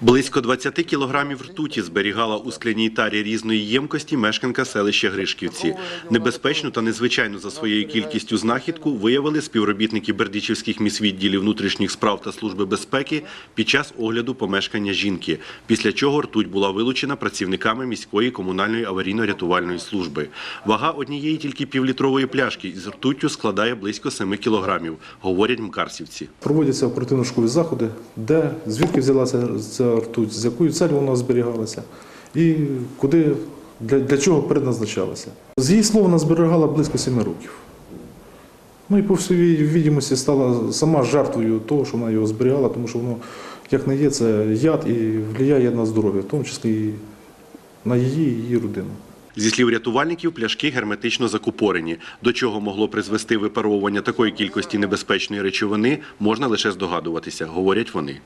Близько 20 кілограмів ртуті зберігала у скляній тарі різної ємкості мешканка селища Гришківці. Небезпечну та незвичайну за своєю кількістю знахідку виявили співробітники бердичівських міськвідділів внутрішніх справ та служби безпеки під час огляду помешкання жінки, після чого ртуть була вилучена працівниками міської комунальної аварійно-рятувальної служби. Вага однієї тільки півлітрової пляшки із ртуттю складає близько 7 кілограмів, говорять мкарсівці. Проводяться оперативно-шукові заходи, де, звідки взялася ця ртуть, з якою целью вона зберігалася і куди, для, для чого предназначалася. З її слова вона зберігала близько семи років. Ну і по всій відомості стала сама жертвою того, що вона його зберігала, тому що воно, як не є, це яд і впливає на здоров'я, в тому числі і на її і її родину. Зі слів рятувальників, пляшки герметично закупорені. До чого могло призвести випаровування такої кількості небезпечної речовини, можна лише здогадуватися, говорять вони.